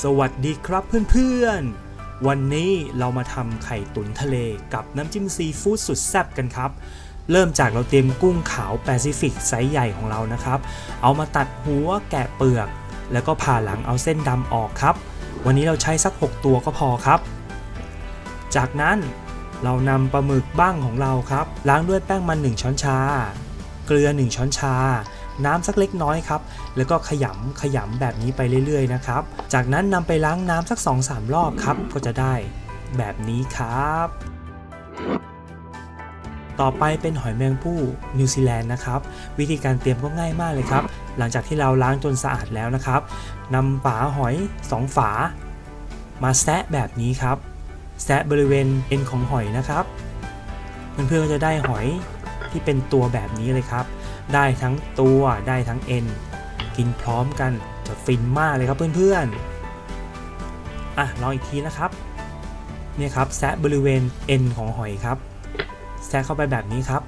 สวัสดีครับเพื่อนๆ วันนี้เรามาทำไข่ตุ๋นทะเลกับน้ำจิ้มซีฟู้ดสุดแซ่บกันครับ เริ่มจากเราเตรียมกุ้งขาวแปซิฟิกไซส์ใหญ่ของเรานะครับ เอามาตัดหัวแกะเปลือก แล้วก็ผ่าหลังเอาเส้นดำออกครับ วันนี้เราใช้สัก 6 ตัวก็พอครับ จากนั้นเรานำปลาหมึกบ้างของเราครับ ล้างด้วยแป้งมัน 1 ช้อนชา เกลือ 1 ช้อนชา น้ำสักเล็กน้อยครับ แล้วก็ขยำขยำแบบนี้ไปเรื่อยๆนะครับ จากนั้นนำไปล้างน้ำสัก 2-3 รอบครับ ก็จะได้แบบนี้ครับ ต่อไปเป็นหอยแมงผู้นิวซีแลนด์นะครับ วิธีการเตรียมก็ง่ายมากเลยครับ หลังจากที่เราล้างจนสะอาดแล้วนะครับนำฝาหอย 2 ฝา มาแซะแบบนี้ครับ แซะบริเวณเอ็นของหอยนะครับเพื่อนๆก็จะได้หอยที่เป็นตัวแบบนี้เลยครับ ได้ทั้งตัวได้ทั้งเอ็นกินพร้อมกันจะฟินมากเลยครับเพื่อนๆอะลองอีกทีนะครับเนี่ยครับแซะบริเวณเอ็นของหอยครับแซะเข้าไปแบบนี้ครับ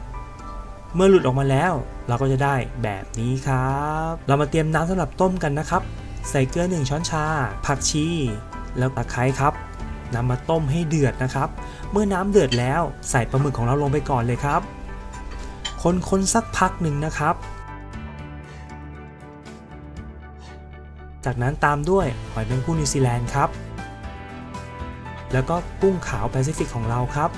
เมื่อหลุดออกมาแล้ว เราก็จะได้แบบนี้ครับ เรามาเตรียมน้ำสำหรับต้มกันนะครับ ใส่เกลือ1ช้อนชา ผักชี แล้วตะไคร้ครับนำมาต้มให้เดือดนะครับ เมื่อน้ำเดือดแล้วใส่ปลาหมึกของเราลงไปก่อนเลยครับ คนๆสักพักหนึ่งนะครับ จากนั้นตามด้วยหอยแมงผู้นิวซีแลนด์ครับ แล้วก็กุ้งขาวแปซิฟิกของเราครับ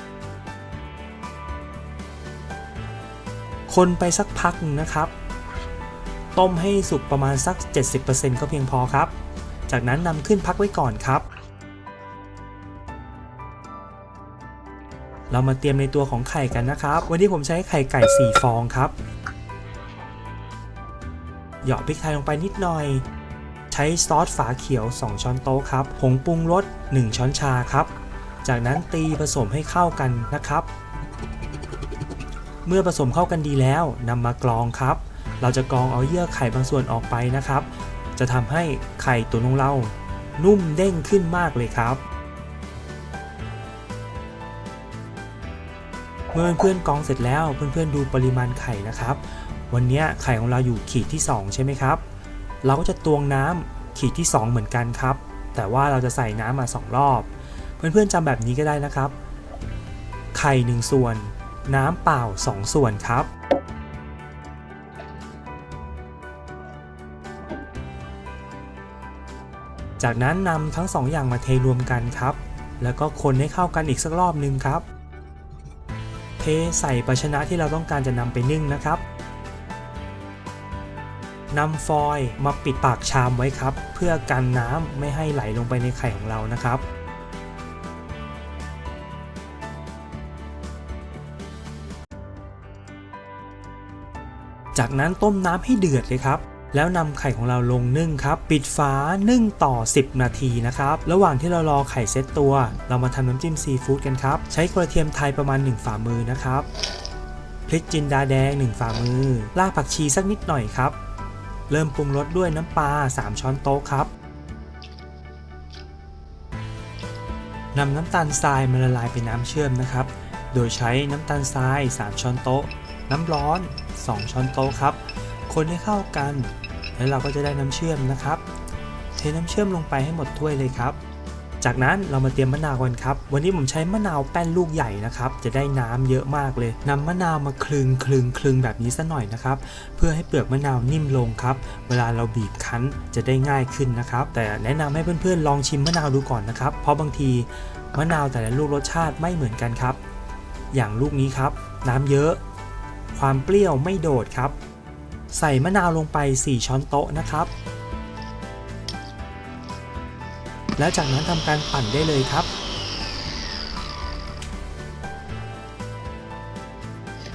คนไปสักพักหนึ่งนะครับ ต้มให้สุกประมาณสัก 70%ก็เพียงพอครับ จากนั้นนำขึ้นพักไว้ก่อนครับ เรามาเตรียมในตัวของไข่กันนะครับ วันนี้ผมใช้ไข่ไก่ 4 ฟองครับเหยาะพริกไทยลงไปนิดหน่อย ใช้ซอสฝาเขียว 2 ช้อนโต๊ะครับ ผงปรุงรส 1 ช้อนชาครับ จากนั้นตีผสมให้เข้ากันนะครับ เมื่อผสมเข้ากันดีแล้วนำมากรองครับ เราจะกรองเอาเยื่อไข่บางส่วนออกไปนะครับ จะทำให้ไข่ตุ๋นของเรา นุ่มเด้งขึ้นมากเลยครับ เมื่อเพื่อนกองเสร็จแล้วเพื่อนๆดูปริมาณไข่นะครับ วันนี้ไข่ของเราอยู่ขีดที่ 2 ใช่ไหมครับ เราก็จะตวงน้ำขีดที่ 2 เหมือนกันครับ แต่ว่าเราจะใส่น้ำมา2รอบ เพื่อนๆจำแบบนี้ก็ได้นะครับ ไข่ 1 ส่วน น้ำเปล่า 2 ส่วนครับจากนั้นนำทั้ง2องอย่างมาเทรวมกันครับ แล้วก็คนให้เข้ากันอีกสักรอบนึงครับ ทใส่ภาชนะที่เราต้องการจะนำไปนึ่งนะครับนำฟอยล์มาปิดปากชามไว้ครับ เพื่อกันน้ำไม่ให้ไหลลงไปในไข่ของเรานะครับจากนั้นต้มน้ำให้เดือดเลยครับ แล้วนำไข่ของเราลงนึ่งครับปิดฝานึ่งต่อ 10 นาทีนะครับระหว่างที่เรารอไข่เซตตัว เรามาทำน้ำจิ้มซีฟู้ดกันครับใช้กระเทียมไทยประมาณ 1 ฝ่ามือนะครับพริกจินดาแดง 1 ฝ่ามือรากผักชีสักนิดหน่อยครับ เริ่มปรุงรสด้วยน้ำปลา 3 ช้อนโต๊ะครับนำน้ำตาลทรายมาละลายเป็นน้ำเชื่อมนะครับ โดยใช้น้ำตาลทราย 3 ช้อนโต๊ะ น้ำร้อน 2 ช้อนโต๊ะครับ คนให้เข้ากัน แล้วเราก็จะได้น้ำเชื่อมนะครับ เทน้ำเชื่อมลงไปให้หมดถ้วยเลยครับ จากนั้นเรามาเตรียมมะนาวกันครับ วันนี้ผมใช้มะนาวแป้นลูกใหญ่นะครับ จะได้น้ำเยอะมากเลยนำมะนาวมาคลึงคลึงคลึงแบบนี้ซะหน่อยนะครับ เพื่อให้เปลือกมะนาวนิ่มลงครับ เวลาเราบีบคั้นจะได้ง่ายขึ้นนะครับ แต่แนะนำให้เพื่อนๆลองชิมมะนาวดูก่อนนะครับ เพราะบางทีมะนาวแต่ละลูกรสชาติไม่เหมือนกันครับ อย่างลูกนี้ครับ น้ำเยอะ ความเปรี้ยวไม่โดดครับ ใส่มะนาวลงไป 4 ช้อนโต๊ะนะครับ แล้วจากนั้นทำการปั่นได้เลยครับ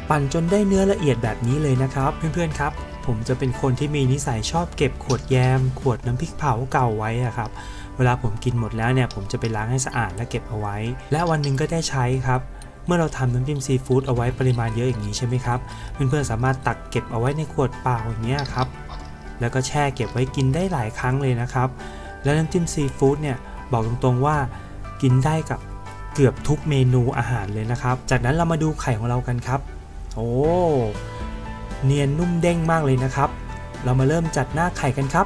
ปั่นจนได้เนื้อละเอียดแบบนี้เลยนะครับ เพื่อนๆครับผมจะเป็นคนที่มีนิสัยชอบเก็บขวดแยม ขวดน้ำพริกเผาเก่าไว้อะครับ เวลาผมกินหมดแล้วเนี่ยผมจะไปล้างให้สะอาดและเก็บเอาไว้ และวันหนึ่งก็ได้ใช้ครับ มื่อเราทำน้ำจิ้มซีฟู้ดเอาไว้ปริมาณเยอะอย่างนี้ใช่ไหมครับ เพื่อนๆสามารถตักเก็บเอาไว้ในขวดเปล่าอย่างเงี้ยครับ แล้วก็แช่เก็บไว้กินได้หลายครั้งเลยนะครับ และน้ำจิ้มซีฟู้ดเนี่ยบอกตรงๆว่ากินได้กับเกือบทุกเมนูอาหารเลยนะครับ จากนั้นเรามาดูไข่ของเรากันครับ โอ้ เนียนนุ่มเด้งมากเลยนะครับ เรามาเริ่มจัดหน้าไข่กันครับ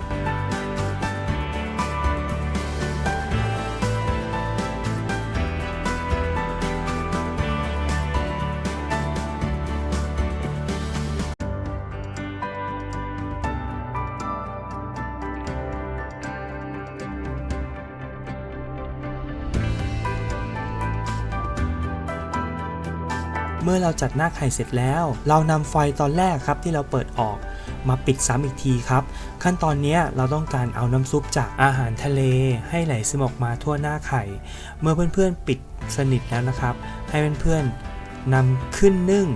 เมื่อเราจัดหน้าไข่เสร็จแล้ว เรานำไฟตอนแรกครับที่เราเปิดออกมาปิดซ้ำอีกทีครับ ขั้นตอนนี้เราต้องการเอาน้ำซุปจากอาหารทะเล ให้ไหลซึมออกมาทั่วหน้าไข่ เมื่อเพื่อนๆปิดสนิทแล้วนะครับ ให้เพื่อนๆนำขึ้นนึ่ง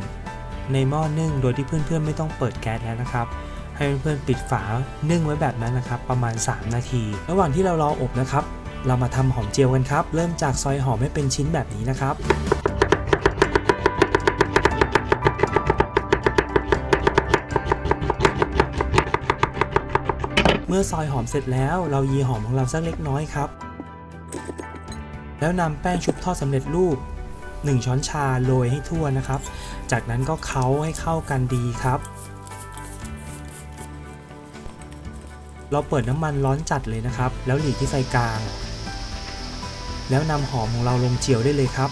ในหม้อนึ่งโดยที่เพื่อนๆไม่ต้องเปิดแก๊สแล้วนะครับให้เพื่อนๆปิดฝานึ่งไว้แบบนั้นนะครับ ประมาณ 3 นาที ระหว่างที่เรารออบนะครับ เรามาทำหอมเจียวกันครับ เริ่มจากซอยหอมให้เป็นชิ้นแบบนี้นะครับ เมื่อซอยหอมเสร็จแล้วเรายีหอมของเราสักเล็กน้อยครับ แล้วนำแป้งชุบทอดสำเร็จรูป 1 ช้อนชาโรยให้ทั่วนะครับ จากนั้นก็เค้าให้เข้ากันดีครับ เราเปิดน้ำมันร้อนจัดเลยนะครับ แล้วหลีกที่ไฟกลาง แล้วนำหอมของเราลงเจียวได้เลยครับ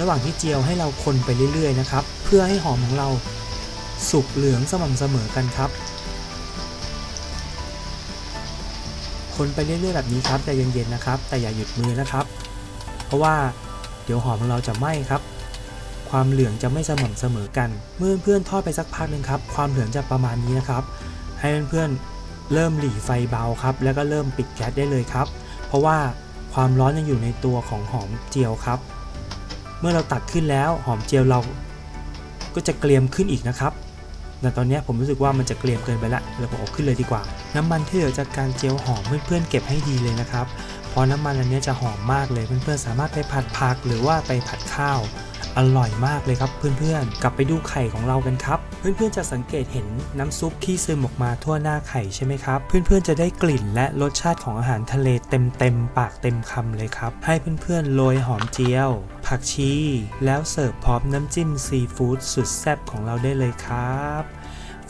ระหว่างที่เจียวให้เราคนไปเรื่อยๆนะครับ เพื่อให้หอมของเราสุกเหลืองสม่ำเสมอกันครับ คนไปเรื่อยๆแบบนี้ครับแต่เย็นๆนะครับ แต่อย่าหยุดมือนะครับ เพราะว่าเดี๋ยวหอมของเราจะไหม้ครับ ความเหลืองจะไม่สม่ำเสมอกัน เมื่อเพื่อนทอดไปสักพักหนึ่งครับ ความเหลืองจะประมาณนี้นะครับ ให้เพื่อนๆเริ่มหลีไฟเบาครับ แล้วก็เริ่มปิดแก๊สได้เลยครับ เพราะว่าความร้อนยังอยู่ในตัวของหอมเจียวครับ เมื่อเราตักขึ้นแล้วหอมเจียวเราก็จะเกรียมขึ้นอีกนะครับ แต่ตอนนี้ผมรู้สึกว่ามันจะเกรียมเกินไปละเดี๋ยผมเอาขึ้นเลยดีกว่า น้ำมันที่เหลือจากการเจียวหอมเพื่อนๆเก็บให้ดีเลยนะครับเพราะน้ำมันอันนี้จะหอมมากเลยเพื่อนๆสามารถไปผัดผักหรือว่าไปผัดข้าว อร่อยมากเลยครับเพื่อนๆ กลับไปดูไข่ของเรากันครับ เพื่อนๆจะสังเกตเห็นน้ำซุปที่ซึมออกมาทั่วหน้าไข่ใช่ไหมครับ เพื่อนๆจะได้กลิ่นและรสชาติของอาหารทะเลเต็มๆปากเต็มคำเลยครับ ให้เพื่อนๆโรยหอมเจียว ผักชี แล้วเสิร์ฟพร้อมน้ำจิ้มซีฟู้ดสุดแซ่บของเราได้เลยครับ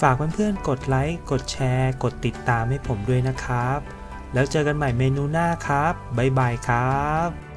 ฝากเพื่อนๆกดไลค์กดแชร์ กดติดตามให้ผมด้วยนะครับ แล้วเจอกันใหม่เมนูหน้าครับบ๊ายบายครับ